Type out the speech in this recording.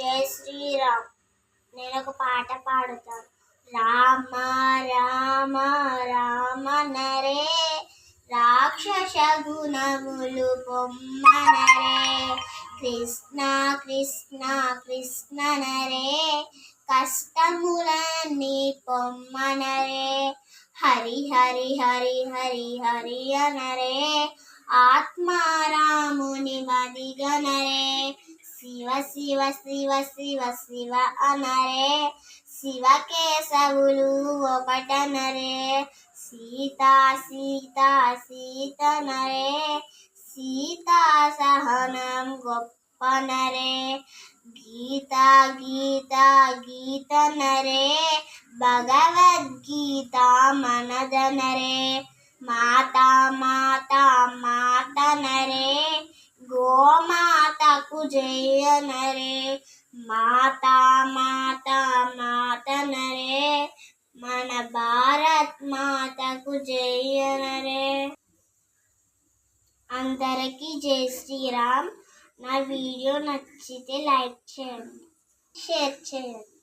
జై శ్రీరామ్. నేను ఒక పాట పాడుతాను రామ రామ రామ నరే. రాక్షస గుణములు పొమ్మనరే కృష్ణ కృష్ణ కృష్ణ నరే. కష్టములన్నీ పొమ్మనరే హరి హరి హరి హరి హరి అనరే ఆత్మారాముని మదిగనరే శివ శివ శివ శివ శివ అనరే శివ కేశవులు ఒకటనరే సీత సీత సీత నరే సీతా సహనం గొప్పనరే గీత గీత గీత నరే భగవద్గీత మనదనరే మాతా మాత మాత గోమాతకు నరే మాత మాత మాత నరే. మన భారత్ మాతకు జయ నరే అందరికీ జై శ్రీరామ్. నా వీడియో నచ్చితే లైక్ చేయండి షేర్ చేయండి.